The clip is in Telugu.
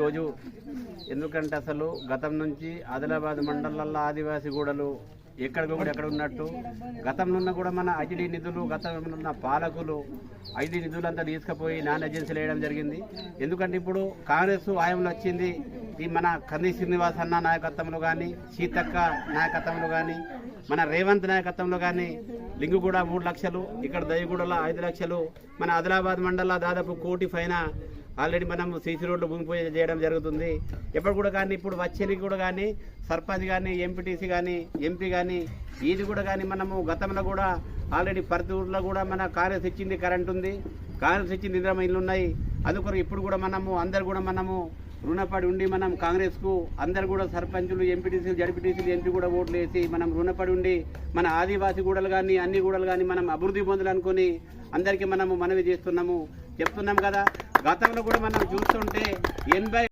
రోజు ఎందుకంటే అసలు గతం నుంచి ఆదిలాబాద్ మండలాల్లో ఆదివాసీ గూడలు ఎక్కడికి కూడా ఎక్కడ ఉన్నట్టు గతంలో ఉన్న కూడా మన ఐడి నిధులు గతంలో ఉన్న పాలకులు ఐడి నిధులంతా తీసుకుపోయి నాన్ ఏజెన్సీలు వేయడం జరిగింది. ఎందుకంటే ఇప్పుడు కాంగ్రెస్ హాయంలో వచ్చింది ఈ మన కంది శ్రీనివాస్ అన్న నాయకత్వంలో కానీ సీతక్క నాయకత్వంలో కానీ మన రేవంత్ నాయకత్వంలో కానీ లింగుగూడ మూడు లక్షలు ఇక్కడ దయగూడలో ఐదు లక్షలు మన ఆదిలాబాద్ మండల దాదాపు కోటి పైన ఆల్రెడీ మనం సీసీ రోడ్లు భూమి పూజ చేయడం జరుగుతుంది. ఎప్పుడు కూడా కానీ ఇప్పుడు వచ్చేది కూడా కానీ సర్పంచ్ కానీ ఎంపీటీసీ కానీ ఎంపీ కానీ ఇది కూడా కానీ మనము గతంలో కూడా ఆల్రెడీ ప్రతి ఊర్లో కూడా మన కాంగ్రెస్ ఇచ్చింది కరెంట్ ఉంది. కాంగ్రెస్ ఇచ్చింది ఇంద్రమ ఇల్లు ఉన్నాయి. అందుకొరకు ఇప్పుడు కూడా మనము అందరు కూడా మనము రుణపడి ఉండి మనం కాంగ్రెస్కు అందరు కూడా సర్పంచులు ఎంపీటీసీలు జడ్పీటీసీలు ఎంపీ కూడా ఓట్లు వేసి మనం రుణపడి ఉండి మన ఆదివాసీ గూడలు కానీ అన్ని గూడలు కానీ మనం అభివృద్ధి పొందాలనుకొని అందరికీ మనము మనవి చేస్తున్నాము. చెప్తున్నాం కదా గతంలో కూడా మనం చూస్తుంటే ఎనభై